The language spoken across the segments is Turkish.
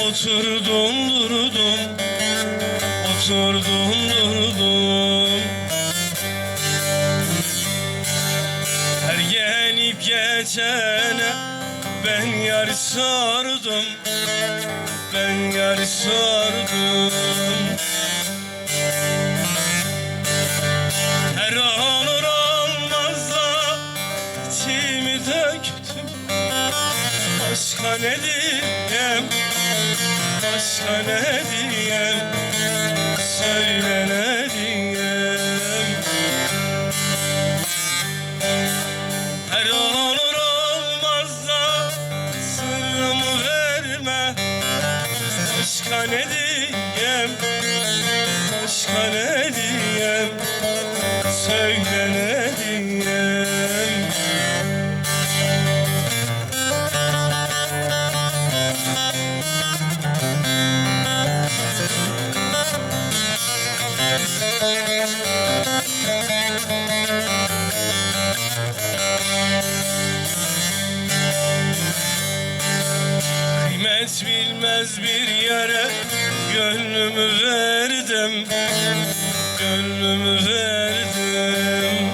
Oturdum durdum. Oturdum durdum. Her gelip geçene Ben yar sordum. Ben yar sordum. Her olur olmaz da içimi döktüm. Başka ne ne diyeyim Söyle ne Kıymet bilmez bir yere Gönlümü verdim. Gönlümü verdim.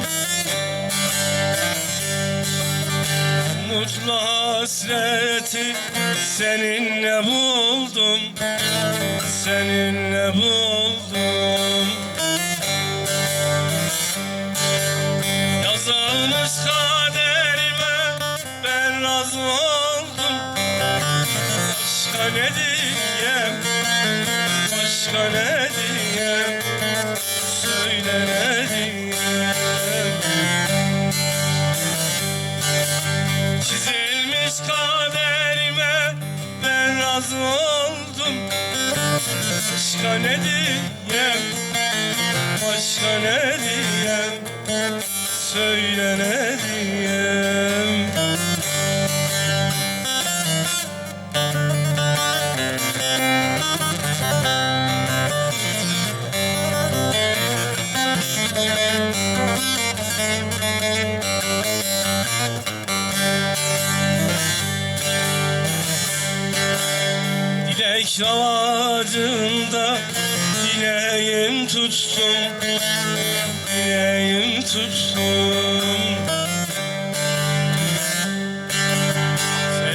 Mutlu hasreti seninle buldum. Seninle buldum razı oldum Başka ne diyeyim? Başka ne diyeyim? Söyle ne diyeyim? Çizilmiş kaderime ben razı oldum. Başka ne diyeyim? Başka ne diyeyim? Söyle ne diyeyim Dilek ağacında dileğim tutsun Dileğim tutsun.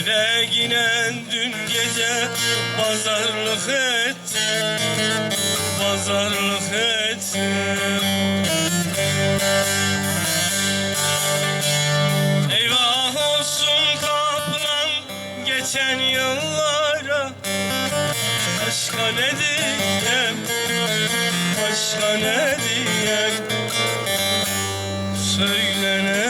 Feleğine dün gece pazarlık ettim Pazarlık ettim geçen yıllara. Başka ne diyeyim? Başka ne diyeyim? Söyle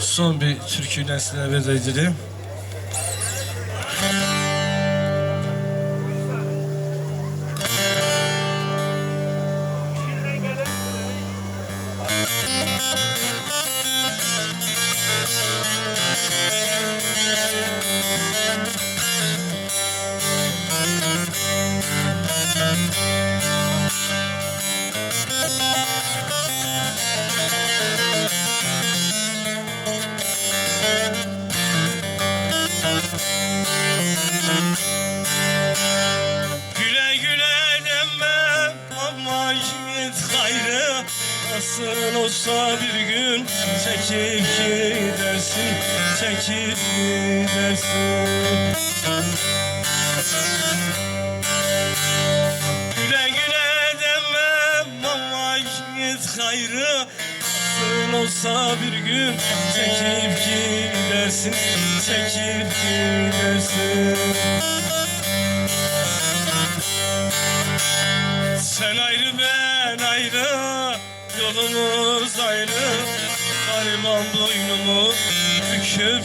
Son bir türküyle size veda edelim. Nasıl olsa bir gün çekip gidersin Çekip gidersin. Güle güle deme ama git gayrı Nasıl olsa bir gün çekip gidersin Çekip gidersin. Sen ayrı ben ayrı Yolumuz ayrı Gariban boynumu büküp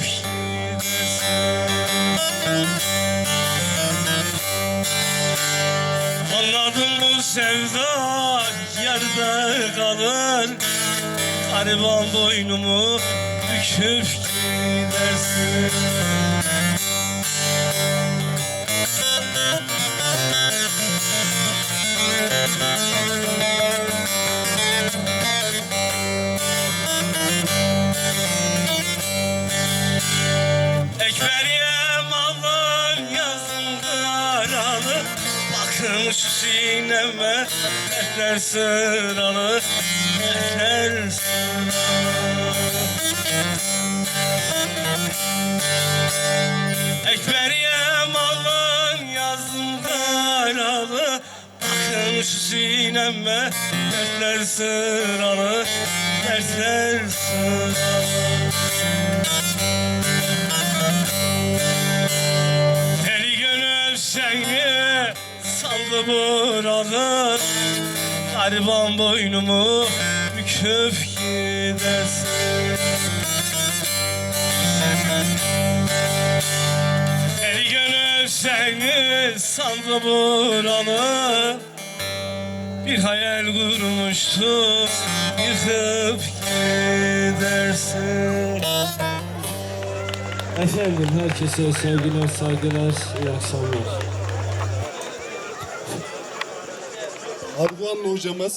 Anladım bu sevda yerde kalır Gariban boynumu büküp gidersin karalı Bakın şu sineme Dertler sıralı Dertler sıralı. Ekberiyem alın yazın karalı Bakın şu sineme Dertler sıralı Dertler sıralı buralı Gariban boynumu büküp gidersin. Deli gönül seni saldı buralı. Bir hayal kurmuştum yıkıp gidersin. Efendim herkese sevgiler, saygılar, iyi akşamlar. Arguanlı hocamız